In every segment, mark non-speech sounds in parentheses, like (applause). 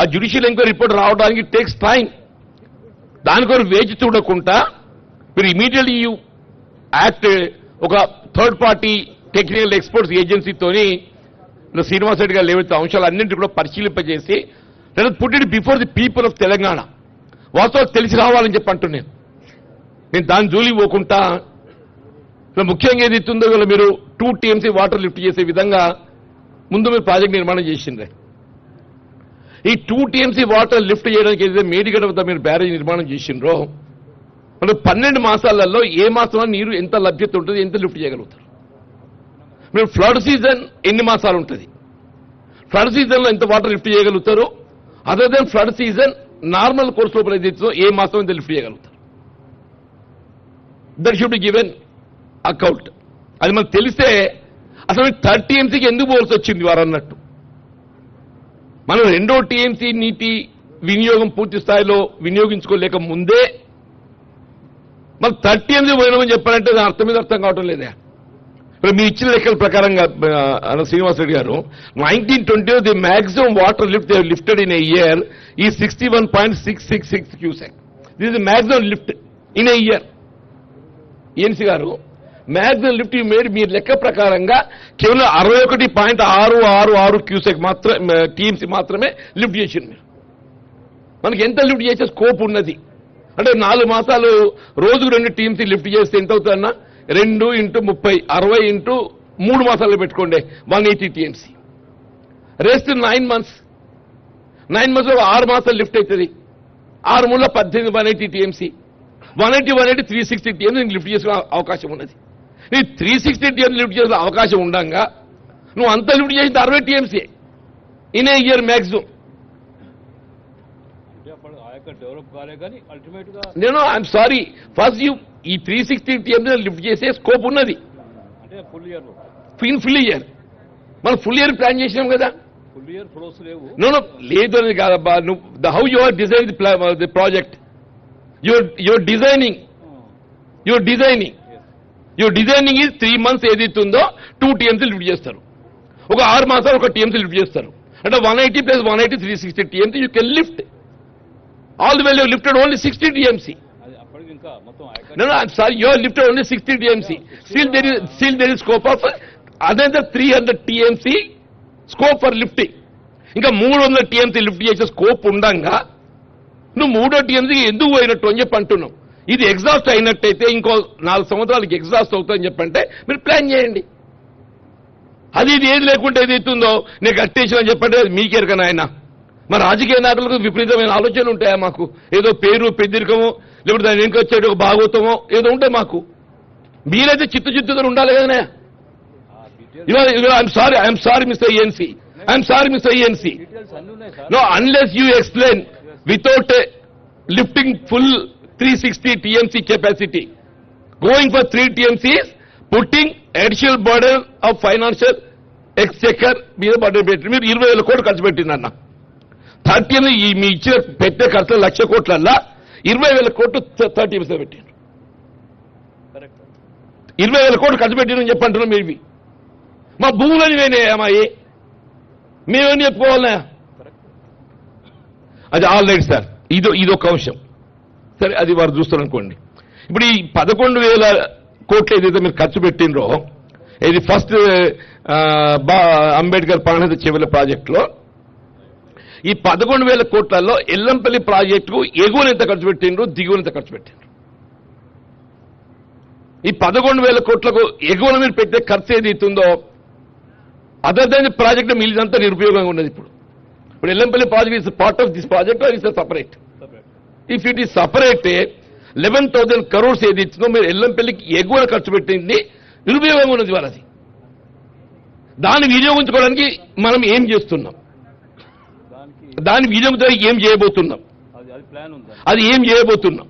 ఆ judicial enquiry report రావడానికి takes time దాని వేచి చూడకుండా మీరు ఇమీడియట్లీ యూ యాక్ట్ ఒక థర్డ్ పార్టీ టెక్నికల్ ఎక్స్పర్ట్స్ ఏజెన్సీతోని శ్రీనివాస్ రెడ్డి గారు లేవైతే అంశాలు అన్నింటి కూడా పరిశీలింపజేసి లేదా put it before the people of Telangana. వాస్తవాలు తెలిసి రావాలని చెప్పి అంటున్నాను. నేను దాని జోలి పోకుండా ముఖ్యంగా ఏది ఇస్తుందో మీరు టూ టీఎంసీ వాటర్ లిఫ్ట్ చేసే విధంగా ముందు మీరు ప్రాజెక్ట్ నిర్మాణం చేసిండ్రే. ఈ టూ టీఎంసీ వాటర్ లిఫ్ట్ చేయడానికి ఏదైతే మేడిగడ వద్ద మీరు బ్యారేజ్ నిర్మాణం చేసిండ్రో మనం పన్నెండు మాసాలలో ఏ మాసంలో నీరు ఎంత లభ్యత ఉంటుంది ఎంత లిఫ్ట్ చేయగలుగుతారు? మీరు ఫ్లడ్ సీజన్ ఎన్ని మాసాలు ఉంటుంది? ఫ్లడ్ సీజన్లో ఎంత వాటర్ లిఫ్ట్ చేయగలుగుతారు? Other than flood season normal course లోపల ఏదైతే ఏ మాసం ఎంత లిఫ్ట్ చేయగలుగుతారు? That should be given account అది మనకు తెలిస్తే అసలు థర్టీ ఎంసీకి ఎందుకు పోవాల్సి వచ్చింది వారు అన్నట్టు? మనం రెండో టీఎంసీ నీటి వినియోగం పూర్తి స్థాయిలో వినియోగించుకోలేక ముందే మరి థర్టీ ఎనిమిది పోయినామని చెప్పారంటే దాని అర్థం మీద అర్థం కావటం లేదా. ఇప్పుడు మీ ఇచ్చిన లెక్కల ప్రకారంగా శ్రీనివాసరెడ్డి గారు nineteen twenty the maximum water lift lifted in a year ఈ sixty one point six six six cusec this the maximum lift in a year ENC గారు మ్యాక్సిమం లిఫ్ట్ మేడ్ మీ లెక్క ప్రకారంగా కేవలం అరవై ఒకటి పాయింట్ ఆరు ఆరు ఆరు క్యూసెక్ మాత్రం టీఎంసీ మాత్రమే లిఫ్ట్ చేసింది మీరు. మనకి ఎంత లిఫ్ట్ చేసే స్కోప్ ఉన్నది? అంటే నాలుగు మాసాలు రోజుకు రెండు టీమ్స్ లిఫ్ట్ చేస్తే ఎంత అవుతుందన్నా? రెండు ఇంటూ ముప్పై అరవై ఇంటూ మూడు మాసాలు పెట్టుకోండి. One eighty TMC. Rest nine months. Nine months ఆరు మాసాలు లిఫ్ట్ అవుతుంది. ఆరు మూల పద్దెనిమిది one eighty TMC. One eighty one eighty three sixty TMC lift చేసుకునే అవకాశం ఉన్నది. నీ త్రీ సిక్స్టీ టీఎంసీ లిఫ్ట్ చేసే అవకాశం ఉండగా. నువ్వు అంత లిఫ్ట్ చేసింది అరవై TMC in a year maximum నేను ఐఎమ్ సారీ ఫస్ట్ యూ ఈ త్రీ సిక్స్టీ టీఎంసీ లిఫ్ట్ చేసే స్కోప్ ఉన్నది. అంటే ఫుల్ ఇయర్ మనం ఫుల్ ఇయర్ ప్లాన్ చేసినాం కదా. నో నో లేదు అనేది కాదబ్బా. నువ్వు the how you are design the project your your designing your designing your designing is three months ఏదైతే ఉందో టూ టీఎంసీ లిఫ్ట్ చేస్తారు. ఒక ఆరు మాసాలు ఒక టీఎంసీ లిఫ్ట్ చేస్తారు. అంటే one eighty plus one eighty three sixty TMC you can lift all the well lifted only sixty TMC యొక్క No, no, I'm sorry, you are lifted only 60 TMC. Still there is, still there is scope of another 300 TMC scope for lifting. ఇంకా మూడు వందల TMC lift చేసే scope ఉండంగా. నువ్వు మూడో TMC ఎందుకు పోయినట్టు అని చెప్పి అంటున్నావు. ఇది ఎగ్జాస్ట్ అయినట్టయితే ఇంకో నాలుగు సంవత్సరాలకి ఎగ్జాస్ట్ అవుతుందని చెప్పంటే మీరు ప్లాన్ చేయండి. అది ఇది ఏది లేకుంటే ఏది అవుతుందో నేను కట్టేసిన అని చెప్పంటే అది మీకెరక నాయన. మా రాజకీయ నాయకులకు విపరీతమైన ఆలోచనలు ఉంటాయా మాకు? ఏదో పేరు పెద్దరికమో లేకపోతే దాని వెనుక వచ్చేటి ఒక భాగవతమో ఏదో ఉంటాయి మాకు. మీరైతే చిత్తు చిత్తుగా ఉండాలి కదనే I'm sorry I'm sorry mister ENC I'm sorry mister ENC details అన్ని ఉన్నాయి sir. No, unless you explain without uh, lifting full 360 TMC capacity, going for 3 TMCs, putting additional burden of financial exchequer మీద burden పెట్టి మీరు ఇరవై వేల కోట్లు ఖర్చు పెట్టిందన్న. Thirty ఈ మీ ఇచ్చిన పెట్టే ఖర్చు లక్ష కోట్లల్లా ఇరవై వేల కోట్లు థర్టీ పర్సెంట్ కరెక్ట్ ఇరవై వేల కోట్లు ఖర్చు పెట్టిందని చెప్పంటున్నాం మీరు ఇవి. మా భూములని పోయినాయా మాయి మేమేం చెప్పుకోవాలన్నా? కరెక్ట్. అది ఆల్ రైట్ సార్. ఇది ఇది ఒక అంశం. సరే అది వారు చూస్తారు అనుకోండి ఇప్పుడు ఈ పదకొండు వేల కోట్లు ఏదైతే మీరు ఖర్చు పెట్టినరో ఇది ఫస్ట్ బా అంబేద్కర్ ప్రాణహిత చెవుల ప్రాజెక్టులో ఈ పదకొండు వేల కోట్లలో ఎల్లంపల్లి ప్రాజెక్టుకు ఎగువన ఎంత ఖర్చు పెట్టిండ్రు దిగువన ఎంత ఖర్చు పెట్టిండ్రు? ఈ పదకొండు వేల కోట్లకు ఎగువన మీరు పెట్టే ఖర్చు ఏదైతుందో అదర్ దాని ప్రాజెక్ట్ మిగిలినంత నిరుపయోగంగా ఉన్నది ఇప్పుడు. ఇప్పుడు Yellampalli project is part of this project is separate if it is separate eleven thousand crores ఏది ఇచ్చిందో మీరు ఎల్లంపల్లికి ఎగువన ఖర్చు పెట్టింది? నిరుపయోగంగా ఉన్నది వాళ్ళది దాన్ని వినియోగించుకోవడానికి మనం ఏం చేస్తున్నాం? దాని దాన్ని వినియోగంతో ఏం చేయబోతున్నాం? అది ఏం చేయబోతున్నాం?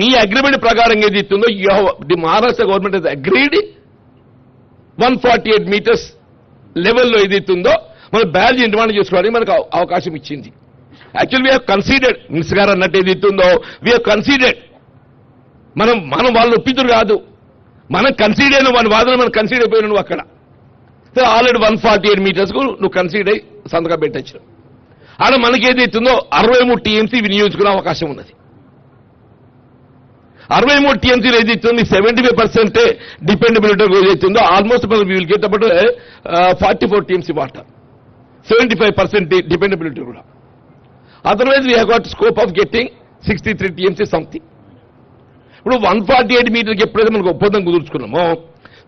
మీ అగ్రిమెంట్ ప్రకారం ఏది ఇస్తుందో the Maharashtra government has agreed one forty eight meters లెవెల్లో ఏది ఇస్తుందో మనం బ్యాలెన్స్ నిర్మాణం చేసుకోవడానికి మనకు అవకాశం ఇచ్చింది. యాక్చువల్ వీ కన్సీడెడ్ మిస్ గారు అన్నట్టు ఏది ఇస్తుందో వీ కన్సీడెడ్ మనం మనం వాళ్ళు ఒప్పించరు కాదు. మనం కన్సీడ్ అయిన వాడి వాదన మనం కన్సీడ్ అయిపోయిన నువ్వు అక్కడ. So already one forty eight మీటర్స్కు నువ్వు కన్సీడ్ అయ్యి సంతకం పెట్టచ్చు ఆడ మనకి ఏదైతుందో అరవై మూడు టీఎంసీ వినియోగించుకునే అవకాశం ఉన్నది. అరవై మూడు టీఎంసీలు ఏదైతుంది సెవెంటీ ఫైవ్ పర్సెంటే డిపెండబిలిటీ ఏదైతుందో ఆల్మోస్ట్ మనం వీళ్ళు get about forty four TMC water seventy five percent dependability కూడా. Otherwise we have got scope of getting sixty three TMC something ఇప్పుడు వన్ ఫార్టీ ఎయిట్ మీటర్కి ఎప్పుడైతే మనకు ఒప్పందం కుదుర్చుకున్నామో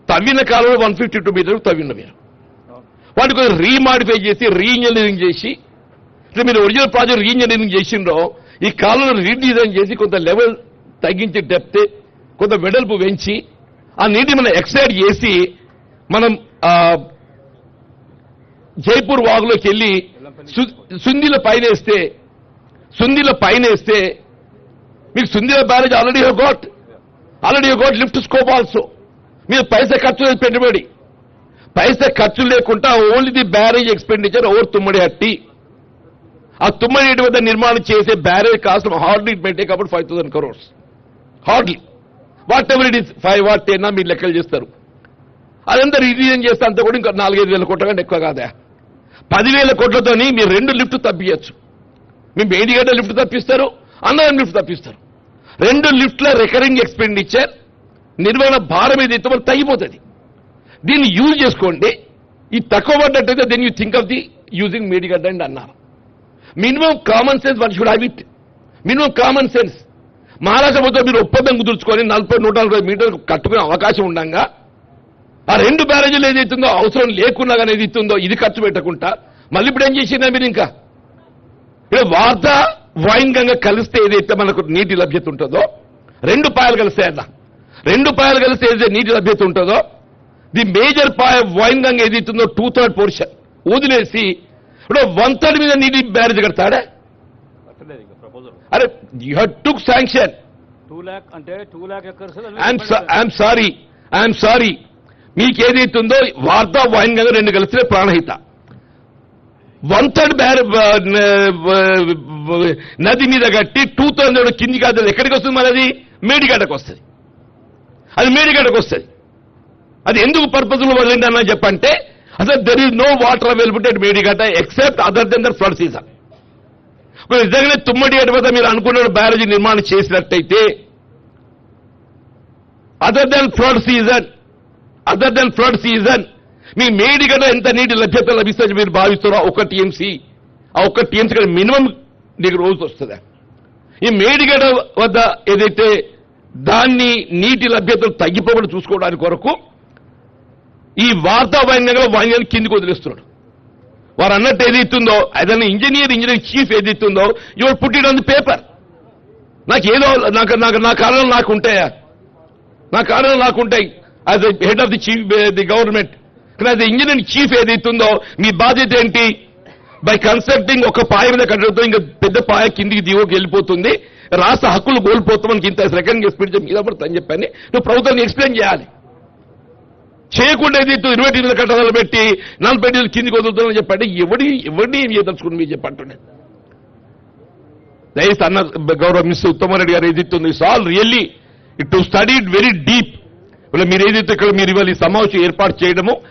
తవ్విన కాలంలో వన్ ఫిఫ్టీ టూ మీటర్ తవ్విన మీరు. వాటి కొంచెం రీమాడిఫై చేసి రీఇంజనీరింగ్ చేసి ఇట్లా మీరు ఒరిజినల్ ప్రాజెక్ట్ రీఇంజనీరింగ్ చేసిండ్రో ఈ కాలంలో రీడిజైన్ చేసి కొంత లెవెల్ తగ్గించి డెప్త్ కొంత వెడల్పు పెంచి ఆ నీటి మనం ఎక్సైడ్ చేసి మనం జైపూర్ వాగులోకి వెళ్ళి సుందిల పైన వేస్తే సుందిల పైన వేస్తే మీకు Sundilla barrage already got already got lift scope also మీరు పైసా ఖర్చు లేదు పెట్టుబడి. పైసా ఖర్చు లేకుండా only the barrage expenditure over Tummidi Hatti. ఆ తుమ్మడి హట్టి వద్ద నిర్మాణం చేసే barrage cost hardly it may take about five thousand crores hardly whatever it is five what ten మీరు లెక్కలు చేస్తారు. అదంతా రివిజన్ చేస్తే అంతా కూడా ఇంకా నాలుగైదు వేల కోట్ల కంటే ఎక్కువ కాదా? పదివేల కోట్లతోని మీరు రెండు లిఫ్ట్ తప్పియచ్చు. మేము మేడిగడ్డ లిఫ్ట్ తప్పిస్తారు అన్నయం లిఫ్ట్ తప్పిస్తారు. రెండు లిఫ్ట్ల రికరింగ్ ఎక్స్పెండిచర్ నిర్వహణ భారం ఏదైతే మనకు తగ్గిపోతుంది. దీన్ని యూజ్ చేసుకోండి. ఈ తక్కువ పడ్డట్టయితే then you think of the using Medigadda and అన్నారు. Minimum common sense one should have it minimum common sense Maharashtra ప్రభుత్వం మీరు ఒప్పందం కుదుర్చుకొని నలభై నూట నలభై మీటర్లు కట్టుకునే అవకాశం ఉండగా ఆ రెండు బ్యారేజీలు ఏదైతుందో అవసరం లేకుండా కానీ ఏదైతుందో ఇది ఖర్చు పెట్టకుండా మళ్ళీ ఇప్పుడు ఏం చేసిందా మీరు ఇంకా? ఇప్పుడు వార్త వైన్ గంగ కలిస్తే ఏదైతే మనకు నీటి లభ్యత ఉంటుందో రెండు పాయలు కలిస్తే అన్న. రెండు పాయలు కలిస్తే ఏదైతే నీటి లభ్యత ఉంటుందో ది మేజర్ పాయ వైన్ గంగ ఏదైతుందో టూ థర్డ్ పోర్షన్ వదిలేసి ఇప్పుడు వన్ థర్డ్ మీద నీటి బ్యారేజ్ కడతాడా? అరే you head took sanction two lakh అంటే two lakh acres I'm sorry I'm sorry మీకు ఏదైతుందో వార్తా వైన్ గంగ రెండు కలిసిన Pranahita. One third uh, uh, నది మీద కట్టి టూ థౌజండ్ కింది కాదు ఎక్కడికి వస్తుంది మరి అది? మేడిగడ్డకు వస్తుంది. అది మేడిగడ్డకు వస్తుంది. అది ఎందుకు పర్పస్లో వదిలింది అన్న చెప్పంటే అసలు there is no water availability at Medigadda except other than the flood season నిజంగానే తుమ్మడి అటు వద్ద మీరు అనుకున్న బ్యారేజీ నిర్మాణం చేసినట్టయితే other than flood season other than flood season మీ మేడిగడ ఎంత నీటి లభ్యత లభిస్తుంది మీరు భావిస్తారో ఒక టీఎంసీ ఆ ఒక్క టీఎంసీ కంటే మినిమం నీకు రోజు వస్తుందా? ఈ మేడిగడ వద్ద ఏదైతే దాన్ని నీటి లభ్యతలు తగ్గిపోకుండా చూసుకోవడానికి కొరకు ఈ వార్తా వైన్యంగా వైన్యాన్ని కిందికి వదిలేస్తున్నాడు. వారు అన్నట్టు ఏదైతుందో ఏదైనా ఇంజనీర్ ఇంజనీరింగ్ చీఫ్ ఏదైతుందో ఇవాడు పుట్టిన ఆన్ ది పేపర్. నాకు ఏదో నాకు నాకు నా కారణం నాకు ఉంటాయా నా కారణం నాకుంటాయి. As head of the chief the government అది ఇంజనీరింగ్ చీఫ్ ఏదైతుందో మీ బాధ్యత ఏంటి? బై కన్సల్టింగ్ ఒక పాయ మీద కట్టడంతో ఇంకా పెద్ద పాయ కిందికి దిగువకి వెళ్ళిపోతుంది. రాష్ట్ర హక్కులు కోల్పోతామని ఇంత సెకండ్ ఎక్స్పీరియన్స్ మీద పడుతుందని చెప్పని. నువ్వు ప్రభుత్వాన్ని ఎక్స్ప్లెయిన్ చేయాలి. చేయకుండా ఏదైతే ఇరవై ఎనిమిది కట్టడాలు పెట్టి నలభై ఎనిమిది కిందికి వదులుతుందని చెప్పండి. ఎవడి ఎవరిని ఏం చేయదలుచుకుని మీరు చెప్పంటుండే. దయచేసి అన్న గౌరవ మిస్ ఉత్తమారెడ్డి గారు ఏదైతుంది it's all really it to study very deep ఇలా మీరు ఏదైతే ఇక్కడ మీరు ఇవాళ ఈ సమావేశం ఏర్పాటు చేయడము.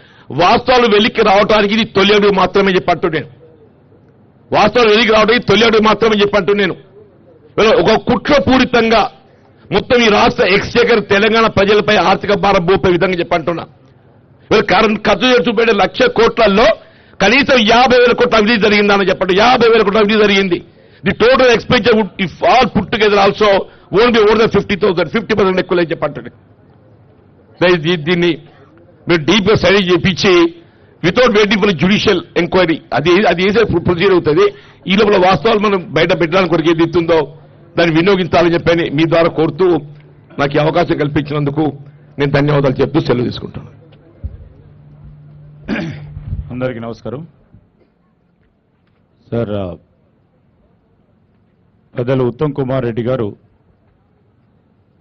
వాస్తవాలు వెలికి రావడానికి ఇది తొలి అడుగు మాత్రమే చెప్పంటూ నేను వాస్తవాలు వెలికి రావడానికి తొలి అడుగు మాత్రమే చెప్పంటూ నేను. ఒక కుట్రపూరితంగా మొత్తం ఈ రాష్ట్ర ఎక్స్చేకర్ తెలంగాణ ప్రజలపై ఆర్థిక భారం మోపే విధంగా చెప్పంటున్నా. ఇవాళ కరెంట్ ఖర్చు చేసి లక్ష కోట్లలో కనీసం యాభై వేల కోట్ల అవినీతి జరిగిందని చెప్పండి. యాభై వేల కోట్ల అవినీతి జరిగింది. The total expenditure if all put together also own over the fifty thousand fifty percent ఎక్కువ లేదు చెప్పండి దీన్ని మీరు డీప్ స్టడీ చేపించి without waiting for judicial enquiry అది అది వేసే ప్రొసీజర్ అవుతుంది? ఈ లోపల వాస్తవాలు మనం బయట పెట్టడానికి కొరకు ఏది ఇస్తుందో దాన్ని వినియోగించాలని చెప్పని మీ ద్వారా కోరుతూ నాకు అవకాశం కల్పించినందుకు నేను ధన్యవాదాలు చెప్తూ సెలవు తీసుకుంటాను. అందరికీ నమస్కారం. సార్ పెద్దలు ఉత్తమ్ కుమార్ రెడ్డి గారు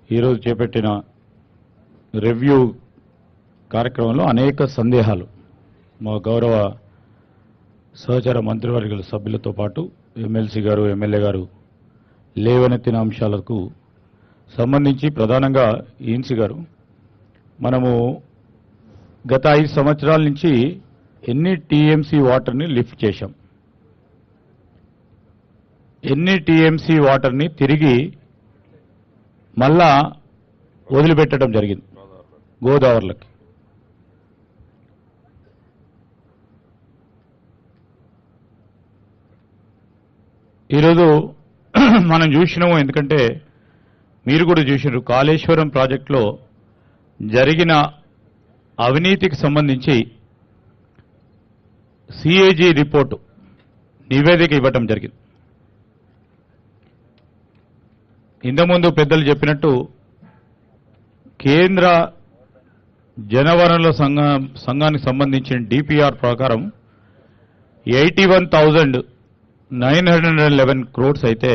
ఈరోజు చేపట్టిన రివ్యూ కార్యక్రమంలో అనేక సందేహాలు మా గౌరవ సహచర మంత్రివర్గల సభ్యులతో పాటు ఎమ్మెల్సీ గారు ఎమ్మెల్యే గారు లేవనెత్తిన అంశాలకు సంబంధించి ప్రధానంగా ఈన్సీ గారు మనము గత ఐదు సంవత్సరాల నుంచి ఎన్ని టీఎంసీ వాటర్ని లిఫ్ట్ చేశాం? ఎన్ని టీఎంసీ వాటర్ని తిరిగి మళ్ళా వదిలిపెట్టడం జరిగింది గోదావరిలకి. ఈరోజు (clears throat) మనం చూసినాము ఎందుకంటే మీరు కూడా చూసినారు కాళేశ్వరం ప్రాజెక్టులో జరిగిన అవినీతికి సంబంధించి సిఏజీ రిపోర్టు నివేదిక ఇవ్వటం జరిగింది. ఇంతకుముందు పెద్దలు చెప్పినట్టు కేంద్ర జనవనరుల సంఘ సంఘానికి సంబంధించిన డిపిఆర్ ప్రకారం eighty one thousand nine hundred and eleven crores అయితే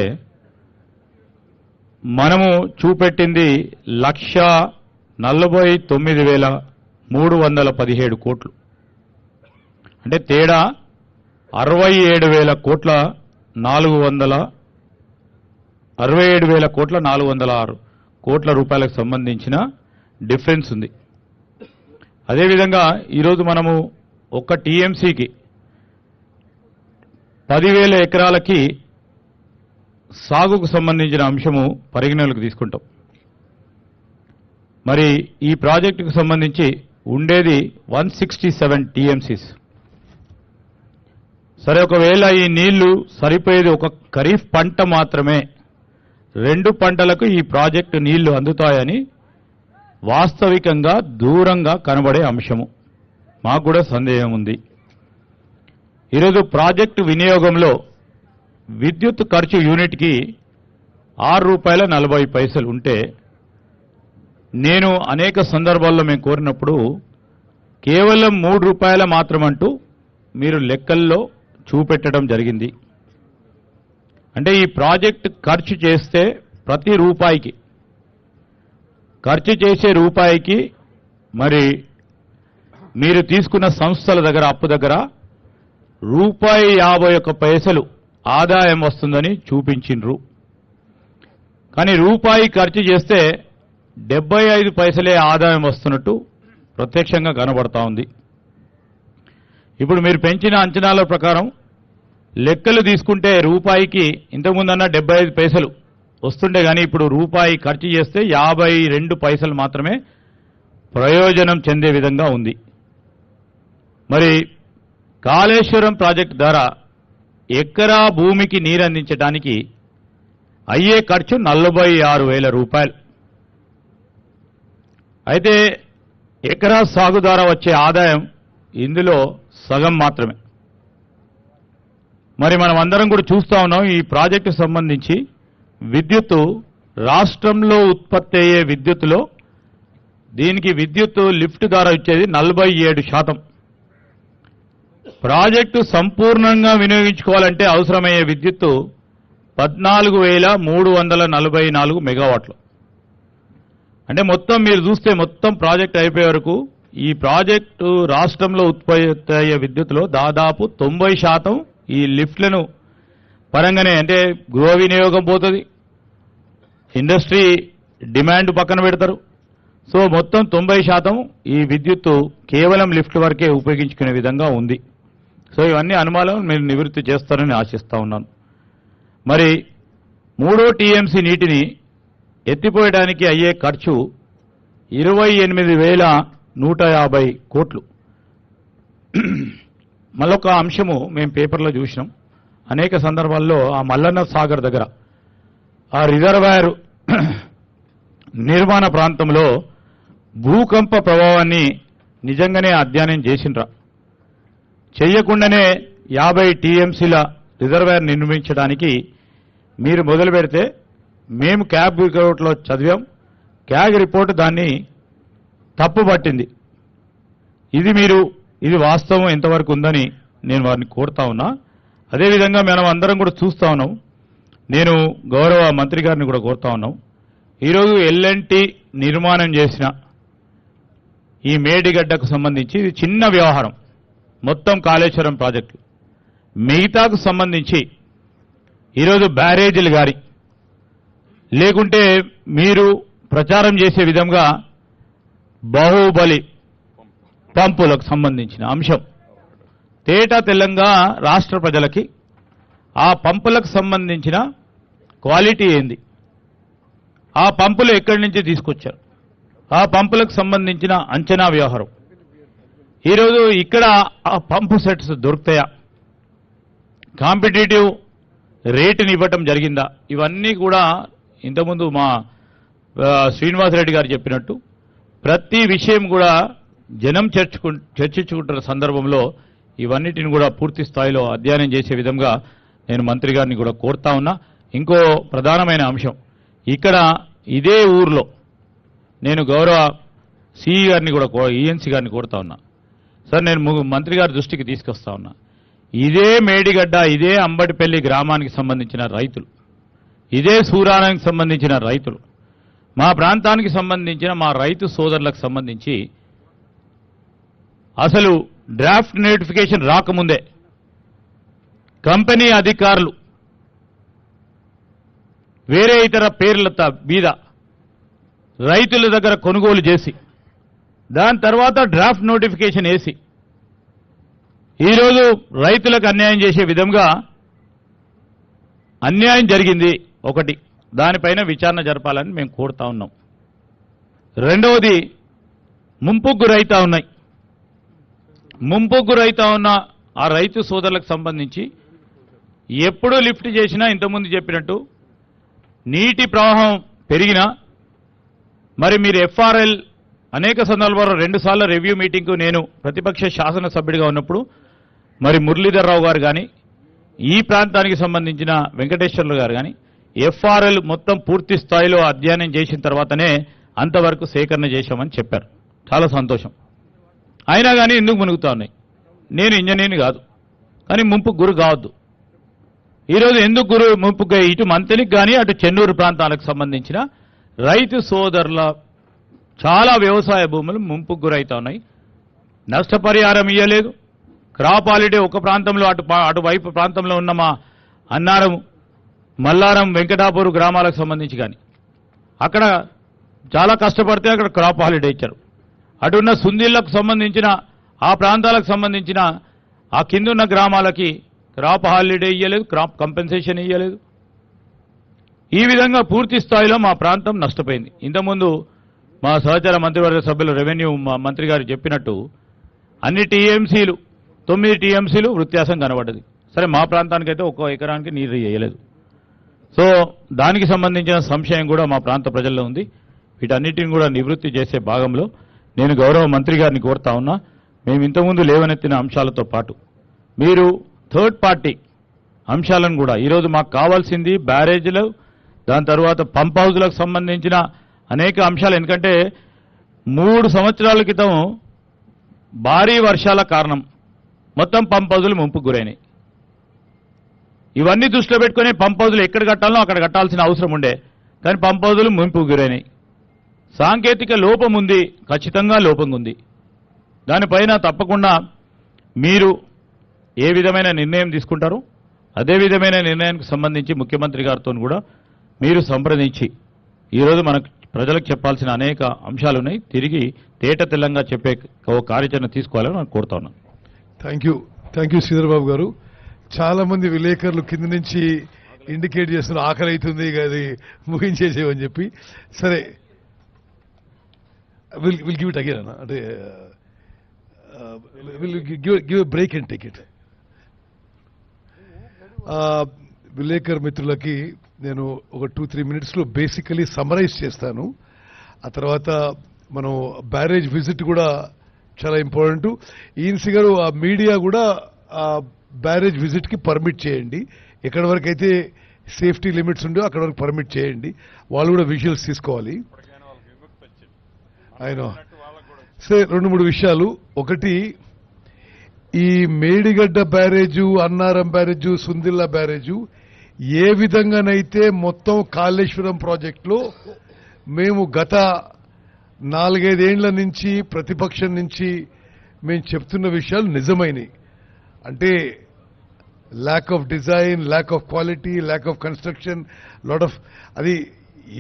మనము చూపెట్టింది లక్ష నలభై తొమ్మిది వేల మూడు వందల పదిహేడు కోట్లు. అంటే తేడా అరవై ఏడు వేల కోట్ల నాలుగు వందల అరవై ఏడు వేల కోట్ల నాలుగు వందల ఆరు కోట్ల రూపాయలకు సంబంధించిన డిఫరెన్స్ ఉంది. అదేవిధంగా ఈరోజు మనము ఒక్క టీఎంసీకి పదివేల ఎకరాలకి సాగుకు సంబంధించిన అంశము పరిగణలోకి తీసుకుంటాం. మరి ఈ ప్రాజెక్టుకు సంబంధించి ఉండేది వన్ సిక్స్టీ సెవెన్ టీఎంసీస్. సరే ఒకవేళ ఈ నీళ్ళు సరిపోయేది ఒక ఖరీఫ్ పంట మాత్రమే రెండు పంటలకు ఈ ప్రాజెక్టు నీళ్ళు అందుతాయని వాస్తవికంగా దూరంగా కనబడే అంశము. మాకు కూడా సందేహం ఉంది. ఈరోజు ప్రాజెక్టు వినియోగంలో విద్యుత్ ఖర్చు యూనిట్కి ఆరు రూపాయల నలభై పైసలు ఉంటే నేను అనేక సందర్భాల్లో మేము కోరినప్పుడు కేవలం మూడు రూపాయల మాత్రమంటూ మీరు లెక్కల్లో చూపెట్టడం జరిగింది. అంటే ఈ ప్రాజెక్ట్ ఖర్చు చేస్తే ప్రతి రూపాయికి ఖర్చు చేసే రూపాయికి మరి మీరు తీసుకున్న సంస్థల దగ్గర అప్పు దగ్గర రూపాయి యాభై ఒక్క పైసలు ఆదాయం వస్తుందని చూపించిండ్రు. కానీ రూపాయి ఖర్చు చేస్తే డెబ్బై ఐదు పైసలే ఆదాయం వస్తున్నట్టు ప్రత్యక్షంగా కనబడతా ఉంది. ఇప్పుడు మీరు పెంచిన అంచనాల ప్రకారం లెక్కలు తీసుకుంటే రూపాయికి ఇంతకుముందన్న డెబ్బై ఐదు పైసలు వస్తుండే కానీ ఇప్పుడు రూపాయి ఖర్చు చేస్తే యాభై రెండు పైసలు మాత్రమే ప్రయోజనం చెందే విధంగా ఉంది. మరి కాళేశ్వరం ప్రాజెక్టు ద్వారా ఎకరా భూమికి నీరందించడానికి అయ్యే ఖర్చు నలభై ఆరు వేల రూపాయలు. అయితే ఎకరా సాగు ద్వారా వచ్చే ఆదాయం ఇందులో సగం మాత్రమే. మరి మనం అందరం కూడా చూస్తా ఉన్నాం ఈ ప్రాజెక్టు సంబంధించి విద్యుత్తు రాష్ట్రంలో ఉత్పత్తి అయ్యే విద్యుత్తులో దీనికి విద్యుత్తు లిఫ్ట్ ద్వారా ఇచ్చేది నలభై ఏడు శాతం. ప్రాజెక్టు సంపూర్ణంగా వినియోగించుకోవాలంటే అవసరమయ్యే విద్యుత్తు పద్నాలుగు వేల మూడు వందల నలభై నాలుగు మెగావాట్లు. అంటే మొత్తం మీరు చూస్తే మొత్తం ప్రాజెక్ట్ అయిపోయే వరకు ఈ ప్రాజెక్టు రాష్ట్రంలో ఉత్పత్తి అయ్యే విద్యుత్తులో దాదాపు తొంభై శాతం ఈ లిఫ్ట్లను పరంగానే అంటే గృహ వినియోగం పోతుంది ఇండస్ట్రీ డిమాండ్ పక్కన పెడతారు. సో మొత్తం తొంభై శాతం ఈ విద్యుత్తు కేవలం లిఫ్ట్ వరకే ఉపయోగించుకునే విధంగా ఉంది. సో ఇవన్నీ అనుమానం మీరు నివృత్తి చేస్తారని ఆశిస్తూ ఉన్నాను. మరి మూడో టీఎంసీ నీటిని ఎత్తిపోయడానికి అయ్యే ఖర్చు ఇరవై ఎనిమిది వేల నూట యాభై కోట్లు. మళ్ళొక అంశము మేము పేపర్లో చూసినాం. అనేక సందర్భాల్లో ఆ మల్లన్న సాగర్ దగ్గర ఆ రిజర్వాయర్ నిర్మాణ ప్రాంతంలో భూకంప ప్రభావాన్ని నిజంగానే అధ్యయనం చేసిండ్రా. చెయ్యకుండానే యాభై టీఎంసీల రిజర్వాయర్ నిర్మించడానికి మీరు మొదలు పెడితే మేము క్యాబ్ రిపోర్ట్లో చదివాం. క్యాగ్ రిపోర్ట్ దాన్ని తప్పు పట్టింది. ఇది మీరు ఇది వాస్తవం ఎంతవరకు ఉందని నేను వారిని కోరుతా ఉన్నా. అదేవిధంగా మనం అందరం కూడా చూస్తా ఉన్నాం. నేను గౌరవ మంత్రి గారిని కూడా కోరుతా ఉన్నాం. ఈరోజు ఎల్ఎన్టీ నిర్మాణం చేసిన ఈ మేడిగడ్డకు సంబంధించి ఇది చిన్న వ్యవహారం. మొత్తం కాళేశ్వరం ప్రాజెక్టు. మిగతాకు సంబంధించి ఈరోజు బ్యారేజీలు గారి. లేకుంటే మీరు ప్రచారం చేసే విధంగా బాహుబలి పంపులకు సంబంధించిన అంశం. తేటా తెల్లంగా రాష్ట్ర ప్రజలకి ఆ పంపులకు సంబంధించిన క్వాలిటీ ఏంది? ఆ పంపులు ఎక్కడి నుంచి తీసుకొచ్చారు? ఆ పంపులకు సంబంధించిన అంచనా వ్యవహారం. ఈరోజు ఇక్కడ పంపు సెట్స్ దొరుకుతాయా? కాంపిటేటివ్ రేటుని ఇవ్వటం జరిగిందా? ఇవన్నీ కూడా ఇంతకుముందు మా శ్రీనివాసరెడ్డి గారు చెప్పినట్టు ప్రతి విషయం కూడా జనం చర్చకు చర్చించుకుంటున్న సందర్భంలో ఇవన్నిటిని కూడా పూర్తి స్థాయిలో అధ్యయనం చేసే విధంగా నేను మంత్రి గారిని కూడా కోరుతా ఉన్నా. ఇంకో ప్రధానమైన అంశం ఇక్కడ ఇదే ఊర్లో నేను గౌరవ సిఈ గారిని కూడా ఈఎన్సీ గారిని కోరుతా ఉన్నా. సార్ నేను మంత్రి గారి దృష్టికి తీసుకొస్తా ఉన్నా. ఇదే మేడిగడ్డ ఇదే అంబటిపల్లి గ్రామానికి సంబంధించిన రైతులు. ఇదే సూరానికి సంబంధించిన రైతులు. మా ప్రాంతానికి సంబంధించిన మా రైతు సోదరులకు సంబంధించి అసలు డ్రాఫ్ట్ నోటిఫికేషన్ రాకముందే కంపెనీ అధికారులు వేరే ఇతర పేర్లతో మీద రైతుల దగ్గర కొనుగోలు చేసి దాని తర్వాత డ్రాఫ్ట్ నోటిఫికేషన్ వేసి. ఈరోజు రైతులకు అన్యాయం చేసే విధంగా అన్యాయం జరిగింది ఒకటి. దానిపైన విచారణ జరపాలని మేము కోరుతా ఉన్నాం. రెండవది ముంపుకు గురైతా ఉన్నాయి. ముంపుకు గురైతా ఉన్న ఆ రైతు సోదరులకు సంబంధించి ఎప్పుడు లిఫ్ట్ చేసినా ఇంతకుముందు చెప్పినట్టు నీటి ప్రవాహం పెరిగినా మరి మీరు ఎఫ్ఆర్ఎల్ అనేక సందర్భాల్లో రెండు సార్లు రివ్యూ మీటింగ్కు నేను ప్రతిపక్ష శాసనసభ్యుడిగా ఉన్నప్పుడు మరి మురళీధర్రావు గారు కానీ ఈ ప్రాంతానికి సంబంధించిన వెంకటేశ్వర్లు గారు కానీ ఎఫ్ఆర్ఎల్ మొత్తం పూర్తి స్థాయిలో అధ్యయనం చేసిన తర్వాతనే అంతవరకు సేకరణ చేశామని చెప్పారు. చాలా సంతోషం. అయినా కానీ ఎందుకు మునుగుతా ఉన్నాయి? నేను ఇంజనీర్ని కాదు. కానీ ముంపు గురి కావద్దు. ఈరోజు ఎందుకు గురు ముంపుగా ఇటు మంతెనికి కానీ అటు చెన్నూరు ప్రాంతాలకు సంబంధించిన రైతు సోదరుల చాలా వ్యవసాయ భూములు ముంపుకు గురవుతా ఉన్నాయి నష్టపరిహారం ఇవ్వలేదు క్రాప్ హాలిడే ఒక ప్రాంతంలో అటు అటువైపు ప్రాంతంలో ఉన్న మా అన్నారం మల్లారం వెంకటాపూర్ గ్రామాలకు సంబంధించి కానీ అక్కడ చాలా కష్టపడితే అక్కడ క్రాప్ హాలిడే ఇచ్చారు. అటున్న సుందీళ్ళకు సంబంధించిన ఆ ప్రాంతాలకు సంబంధించిన ఆ కిందున్న గ్రామాలకి క్రాప్ హాలిడే ఇవ్వలేదు క్రాప్ కంపెన్సేషన్ ఇవ్వలేదు ఈ విధంగా పూర్తి స్థాయిలో మా ప్రాంతం నష్టపోయింది. ఇంతకుముందు మా సహచార మంత్రివర్గ సభ్యులు రెవెన్యూ మా మంత్రి గారు చెప్పినట్టు అన్ని టీఎంసీలు తొమ్మిది టీఎంసీలు వ్యత్యాసం కనబడ్డది. సరే మా ప్రాంతానికైతే ఒక్కో ఎకరానికి నీరు వేయలేదు సో దానికి సంబంధించిన సంశయం కూడా మా ప్రాంత ప్రజల్లో ఉంది. వీటన్నిటిని కూడా నివృత్తి చేసే భాగంలో నేను గౌరవ మంత్రి గారిని కోరుతా ఉన్నా మేము ఇంతకుముందు లేవనెత్తిన అంశాలతో పాటు మీరు థర్డ్ పార్టీ అంశాలను కూడా ఈరోజు మాకు కావాల్సింది బ్యారేజీలు దాని తర్వాత పంప్ హౌజ్లకు సంబంధించిన అనేక అంశాలు ఎందుకంటే మూడు సంవత్సరాల క్రితం భారీ వర్షాల కారణం. మొత్తం పంప్ ముంపు ముంపుకు గురైనాయి. ఇవన్నీ దృష్టిలో పెట్టుకుని పంపౌజులు ఎక్కడ కట్టాలో అక్కడ కట్టాల్సిన అవసరం ఉండే. కానీ పంప్ ముంపు ముంపుకు గురైనాయి. సాంకేతిక లోపం ఉంది ఖచ్చితంగా లోపం ఉంది. దానిపైన తప్పకుండా మీరు ఏ విధమైన నిర్ణయం తీసుకుంటారు? అదే విధమైన నిర్ణయానికి సంబంధించి ముఖ్యమంత్రి గారితో కూడా మీరు సంప్రదించి ఈరోజు మనకు ప్రజలకు చెప్పాల్సిన అనేక అంశాలు ఉన్నాయి తిరిగి తేట తెల్లంగా చెప్పే ఓ కార్యాచరణ తీసుకోవాలని నేను కోరుతా ఉన్నాను thank you thank you Sridhar Babu గారు. చాలా మంది విలేకరులు కింద నుంచి ఇండికేట్ చేస్తున్న ఆకలి అవుతుంది అది ముగించేసేవని చెప్పి. సరే. Will will give it again అన్న. అంటే will give give break and take it విలేకర్ మిత్రులకి నేను ఒక టూ త్రీ మినిట్స్లో బేసికలీ సమరైజ్ చేస్తాను. ఆ తర్వాత మనం బ్యారేజ్ విజిట్ కూడా చాలా ఇంపార్టెంట్. ఈఎన్సీ గారు ఆ మీడియా కూడా ఆ బ్యారేజ్ విజిట్కి పర్మిట్ చేయండి. ఎక్కడి వరకు అయితే సేఫ్టీ లిమిట్స్ ఉండో అక్కడ వరకు పర్మిట్ చేయండి. వాళ్ళు కూడా విజువల్స్ తీసుకోవాలి. ఆయన సరే రెండు మూడు విషయాలు. ఒకటి ఈ Medigadda barrage Annaram barrage Sundilla barrage ఏ విధంగానైతే మొత్తం కాళేశ్వరం ప్రాజెక్టులో మేము గత నాలుగైదేండ్ల నుంచి ప్రతిపక్షం నుంచి మేము చెప్తున్న విషయాలు నిజమైనవి అంటే lack of design lack of quality lack of construction lot of అది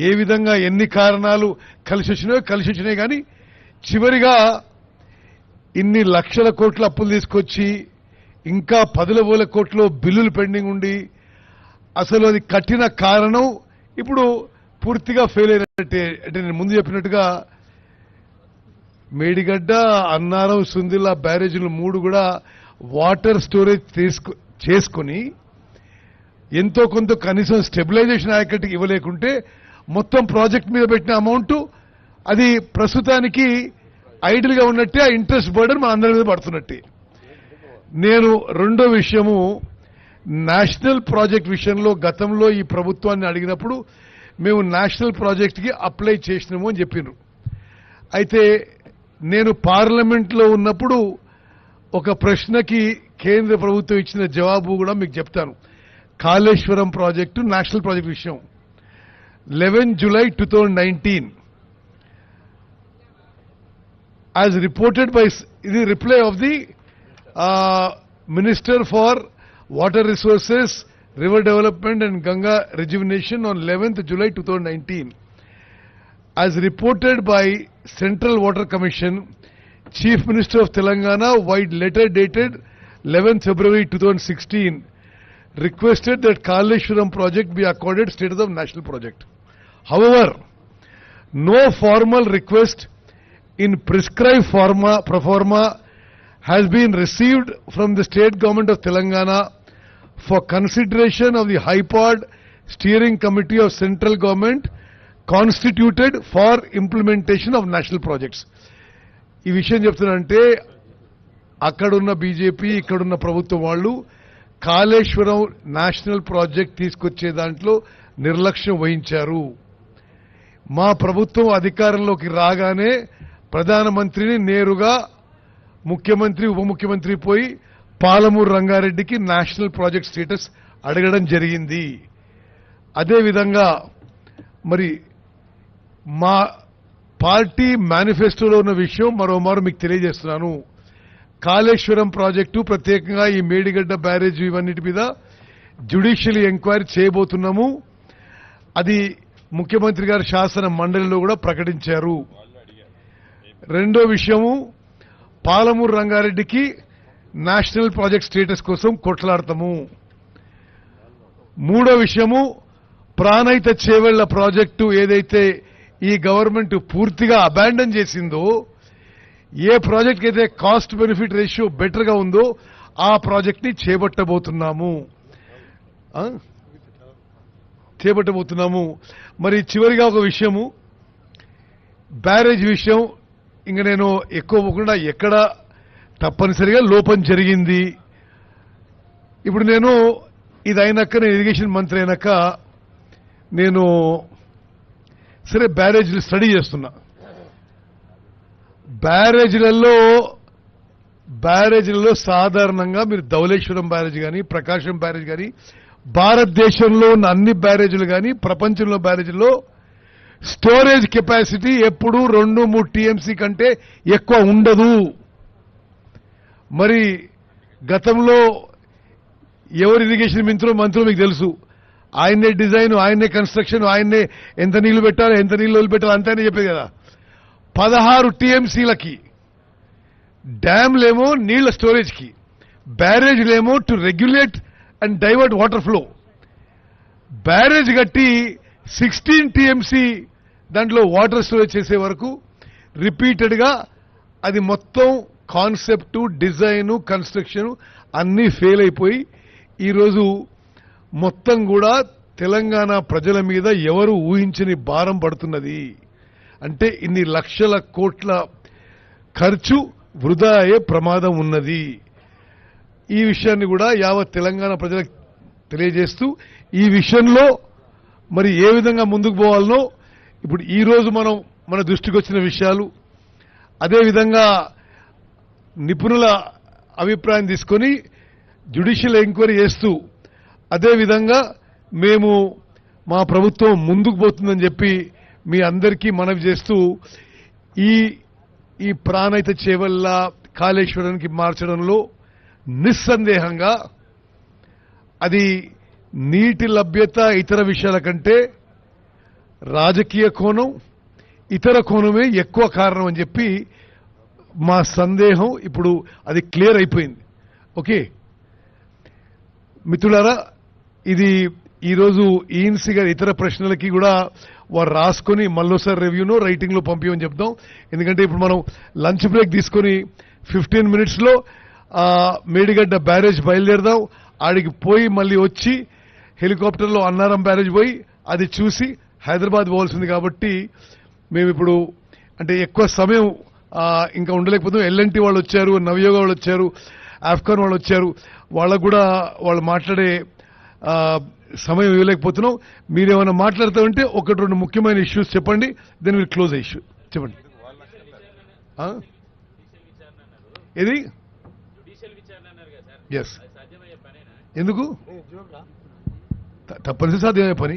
ఏ విధంగా ఎన్ని కారణాలు కలిసి వచ్చినాయో కలిసి వచ్చినాయి కానీ చివరిగా ఇన్ని లక్షల కోట్ల అప్పులు తీసుకొచ్చి ఇంకా పదుల వేల కోట్లు బిల్లులు పెండింగ్ ఉండి అసలు అది కట్టిన కారణం. ఇప్పుడు పూర్తిగా ఫెయిల్ అయినట్టే. అంటే నేను ముందు చెప్పినట్టుగా మేడిగడ్డ అన్నారం సుందిల్లా బ్యారేజీలు మూడు కూడా వాటర్ స్టోరేజ్ తీసుకు చేసుకుని ఎంతో కొంత కనీసం స్టెబిలైజేషన్ ఆయకట్టుకి ఇవ్వలేకుంటే మొత్తం ప్రాజెక్ట్ మీద పెట్టిన అమౌంట్ అది ప్రస్తుతానికి ఐడిల్గా ఉన్నట్టే ఆ ఇంట్రెస్ట్ బర్డన్ మన అందరి మీద పడుతున్నట్టే. నేను రెండో విషయము నేషనల్ ప్రాజెక్ట్ విషయంలో గతంలో ఈ ప్రభుత్వాన్ని అడిగినప్పుడు మేము నేషనల్ ప్రాజెక్ట్కి అప్లై చేసినాము అని చెప్పినారు అయితే నేను పార్లమెంట్లో ఉన్నప్పుడు ఒక ప్రశ్నకి కేంద్ర ప్రభుత్వం ఇచ్చిన జవాబు కూడా మీకు చెప్తాను. కాళేశ్వరం ప్రాజెక్టు నేషనల్ ప్రాజెక్ట్ విషయం. Eleven July two thousand nineteen. As reported by ఇది reply of the minister for water resources, river development and Ganga rejuvenation on 11th July 2019. As reported by Central Water Commission, Chief Minister of Telangana, wide letter dated 11th February 2016, requested that Kaleshwaram project be accorded status of national project. However, no formal request in prescribed forma, has been received from the state government of Telangana for consideration of the HIPOD steering committee of central government constituted for implementation of national projects ఈ విషయం చెప్తున్నానంటే అక్కడున్న BJP ఇక్కడున్న ప్రభుత్వం వాళ్ళు Kaleshwaram national project తీసుకొచ్చే దాంట్లో నిర్లక్ష్యం వహించారు. మా ప్రభుత్వం అధికారంలోకి రాగానే ప్రధానమంత్రిని నేరుగా ముఖ్యమంత్రి ఉప ముఖ్యమంత్రి పోయి పాలమూరు రంగారెడ్డికి నేషనల్ ప్రాజెక్ట్ స్టేటస్ అడగడం జరిగింది. అదేవిధంగా మరి మా పార్టీ మేనిఫెస్టోలో ఉన్న విషయం మరోమారు మీకు తెలియజేస్తున్నాను. కాళేశ్వరం ప్రాజెక్టు ప్రత్యేకంగా ఈ మేడిగడ్డ బ్యారేజ్ ఇవన్నిటి మీద జ్యుడిషియల్ ఎంక్వైరీ చేయబోతున్నాము. అది ముఖ్యమంత్రి గారి శాసన మండలిలో కూడా ప్రకటించారు. రెండో విషయము పాలమూరు రంగారెడ్డికి నేషనల్ ప్రాజెక్ట్ స్టేటస్ కోసం కొట్లాడతాము. మూడో విషయము ప్రాణహిత చేవెళ్ళ ప్రాజెక్టు ఏదైతే ఈ గవర్నమెంట్ పూర్తిగా అబాండన్ చేసిందో ఏ ప్రాజెక్ట్ అయితే కాస్ట్ బెనిఫిట్ రేషియో బెటర్గా ఉందో ఆ ప్రాజెక్ట్ని చేపట్టబోతున్నాము. చేపట్టబోతున్నాము. మరి చివరిగా ఒక విషయము బ్యారేజ్ విషయం ఇంకా నేను ఎక్కువ పోకుండా ఎక్కడ తప్పనిసరిగా లోపం జరిగింది. ఇప్పుడు నేను ఇది అయినాక నేను ఇరిగేషన్ మంత్రి అయినాక నేను సరే బ్యారేజీలు స్టడీ చేస్తున్నా. బ్యారేజీలలో బ్యారేజీలలో సాధారణంగా మీరు ధవలేశ్వరం బ్యారేజ్ కానీ ప్రకాశం బ్యారేజ్ కానీ భారతదేశంలో ఉన్న అన్ని బ్యారేజీలు కానీ ప్రపంచంలో బ్యారేజీల్లో స్టోరేజ్ కెపాసిటీ ఎప్పుడూ రెండు మూడు టీఎంసీ కంటే ఎక్కువ ఉండదు. మరి గతంలో ఎవరు ఇరిగేషన్ మింత్రో మంత్రులు మీకు తెలుసు. ఆయన్నే డిజైన్ ఆయన్నే కన్స్ట్రక్షన్ ఆయన్నే ఎంత నీళ్ళు పెట్టాలి ఎంత నీళ్ళు వదిలిపెట్టాలి అంతనే చెప్పేది కదా. పదహారు టీఎంసీలకి డ్యామ్లేమో నీళ్ళ స్టోరేజ్కి బ్యారేజ్లేమో to regulate and divert water flow barrage కట్టి సిక్స్టీన్ టీఎంసీ దాంట్లో వాటర్ స్టోరేజ్ చేసే వరకు రిపీటెడ్గా అది మొత్తం కాన్సెప్టు డిజైను కన్స్ట్రక్షన్ అన్నీ ఫెయిల్ అయిపోయి ఈరోజు మొత్తం కూడా తెలంగాణ ప్రజల మీద ఎవరు ఊహించని భారం పడుతున్నది. అంటే ఇన్ని లక్షల కోట్ల ఖర్చు వృధా అయ్యే ప్రమాదం ఉన్నది. ఈ విషయాన్ని కూడా యావత్ తెలంగాణ ప్రజలకు తెలియజేస్తూ ఈ విషయంలో మరి ఏ విధంగా ముందుకు పోవాలనో ఇప్పుడు ఈరోజు మనం మన దృష్టికి వచ్చిన విషయాలు. అదేవిధంగా నిపుణుల అభిప్రాయం తీసుకొని జ్యుడిషియల్ ఎంక్వైరీ చేస్తూ అదేవిధంగా మేము మా ప్రభుత్వం ముందుకు పోతుందని చెప్పి మీ అందరికీ మనవి చేస్తూ ఈ ఈ ప్రాణహిత చేవల్ల కాళేశ్వరానికి మార్చడంలో నిస్సందేహంగా అది నీటి లభ్యత ఇతర విషయాల కంటే రాజకీయ కోణం ఇతర కోణమే ఎక్కువ కారణం అని చెప్పి మా సందేహం ఇప్పుడు అది క్లియర్ అయిపోయింది. ఓకే? మిత్రులారా ఇది ఈరోజు ఈఎన్సీ గారి ఇతర ప్రశ్నలకి కూడా వారు రాసుకొని మళ్ళీసారి రివ్యూను రైటింగ్లో పంపించమని చెప్దాం. ఎందుకంటే ఇప్పుడు మనం లంచ్ బ్రేక్ తీసుకొని ఫిఫ్టీన్ మినిట్స్లో మేడిగడ్డ బ్యారేజ్ బయలుదేరదాం. ఆడికి పోయి మళ్ళీ వచ్చి హెలికాప్టర్లో అన్నారం బ్యారేజ్ పోయి అది చూసి హైదరాబాద్ పోవాల్సింది కాబట్టి మేము ఇప్పుడు అంటే ఎక్కువ సమయం ఇంకా ఉండలేకపోతే ఎల్ఎన్టీ వాళ్ళు వచ్చారు నవయోగ వాళ్ళు వచ్చారు ఆఫ్ఘాన్ వాళ్ళు వచ్చారు. వాళ్ళకు కూడా వాళ్ళు మాట్లాడే ఆ, సమయం ఇవ్వలేకపోతున్నాం. మీరేమైనా మాట్లాడుతూ ఉంటే ఒకటి రెండు ముఖ్యమైన ఇష్యూస్ చెప్పండి దెన్ విల్ క్లోజ్ ఇష్యూ చెప్పండి. ఆ? ఏది? ఎస్ ఎందుకు? తప్పనిసరి సాధ్యమయ్యే పని.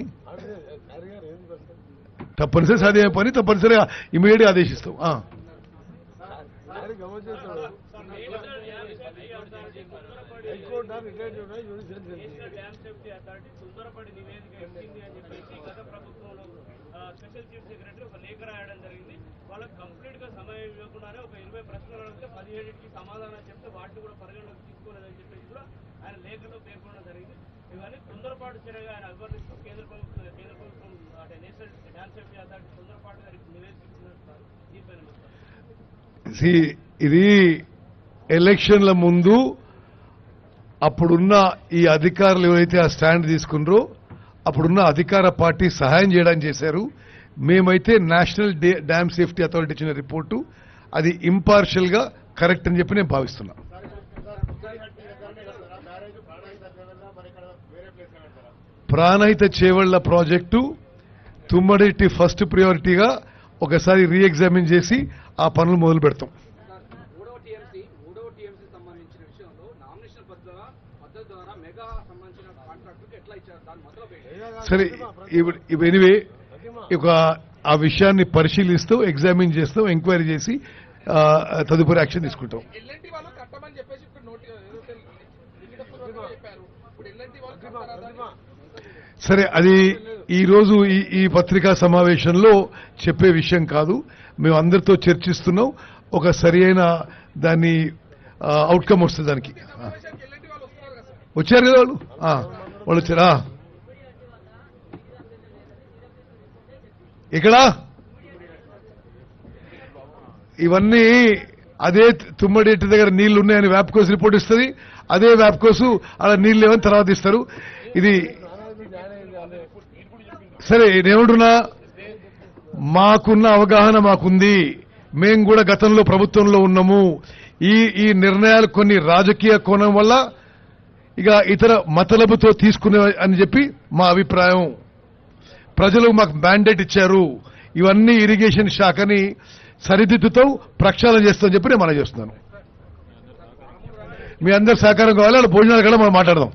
తప్పనిసరి సాధ్యమయ్యే పని తప్పనిసరిగా ఇమీడియట్ ఆదేశిస్తాం. ఆ. హైకోర్టు సేఫ్టీ అథారిటీ తొందరపడి నివేదిక ఇచ్చింది అని చెప్పేసి గత ప్రభుత్వంలో స్పెషల్ చీఫ్ సెక్రటరీ ఒక లేఖ రాయడం జరిగింది. వాళ్ళకి కంప్లీట్గా సమయం ఇవ్వకుండానే ఒక ఇరవై ప్రశ్నలు అడిగితే పదిహేడుకి సమాధానం చెప్తే వాటిని కూడా పరిగణలోకి తీసుకోలేదని చెప్పేసి కూడా ఆయన లేఖలో పేర్కొనడం జరిగింది. ఇవన్నీ తొందరపాటు చర్యగా ఆయన అభివర్ణిస్తూ కేంద్ర ప్రభుత్వం కేంద్ర ప్రభుత్వం అంటే నేషనల్ డ్యాన్స్ సేఫ్టీ అథారిటీ తొందరపాటుగా నివేదిక ఇచ్చినట్టు దీనిపైన ఇది ఎలక్షన్ల ముందు అప్పుడున్న ఈ అధికారులు ఎవరైతే ఆ స్టాండ్ తీసుకున్నారో అప్పుడున్న అధికార పార్టీ సహాయం చేయడానికి చేశారు. మేమైతే నేషనల్ డే- డ్యామ్ సేఫ్టీ అథారిటీ ఇచ్చిన రిపోర్టు అది ఇంపార్షియల్గా కరెక్ట్ అని చెప్పి నేను భావిస్తున్నా. ప్రాణహిత చేవళ్ళ ప్రాజెక్టు తుమ్మడిటి ఫస్ట్ ప్రియారిటీగా ఒకసారి రీఎగ్జామిన్ చేసి ఆ పనులు మొదలు పెడతాం? సరే ఇప్పుడు ఇప్పుడు ఎనివే. ఒక ఆ విషయాన్ని పరిశీలిస్తూ ఎగ్జామిన్ చేస్తాం ఎంక్వైరీ చేసి తదుపరి యాక్షన్ తీసుకుంటాం. చెప్పారు. సరే అది ఈరోజు ఈ ఈ పత్రికా సమావేశంలో చెప్పే విషయం కాదు. మేము అందరితో చర్చిస్తున్నాం. ఒక సరి అయిన దాన్ని అవుట్కమ్ వస్తుంది దానికి. వచ్చారు కదా వాళ్ళు? వాళ్ళు వచ్చారా. ఇక్కడ ఇవన్నీ అదే తుమ్మడి ఎట్టి దగ్గర నీళ్ళు ఉన్నాయని వ్యాప్కోస్ రిపోర్ట్ ఇస్తుంది. అదే వ్యాప్కోసు అలా నీళ్ళు లేవని తర్వాత ఇస్తారు. ఇది సరే నేనేమంటున్నా మాకున్న అవగాహన మాకుంది. మేము కూడా గతంలో ప్రభుత్వంలో ఉన్నాము. ఈ ఈ నిర్ణయాలు కొన్ని రాజకీయ కోణం వల్ల ఇక ఇతర మతలబుతో తీసుకునే అని చెప్పి మా అభిప్రాయం. ప్రజలు మాకు మ్యాండేట్ ఇచ్చారు. ఇవన్నీ ఇరిగేషన్ శాఖని సరిదిద్దుతో ప్రక్షాళన చేస్తామని చెప్పి నేను మనం చేస్తున్నాను. మీ అందరి సహకారం కావాలి అలా భోజనాలు కూడా మనం మాట్లాడదాం.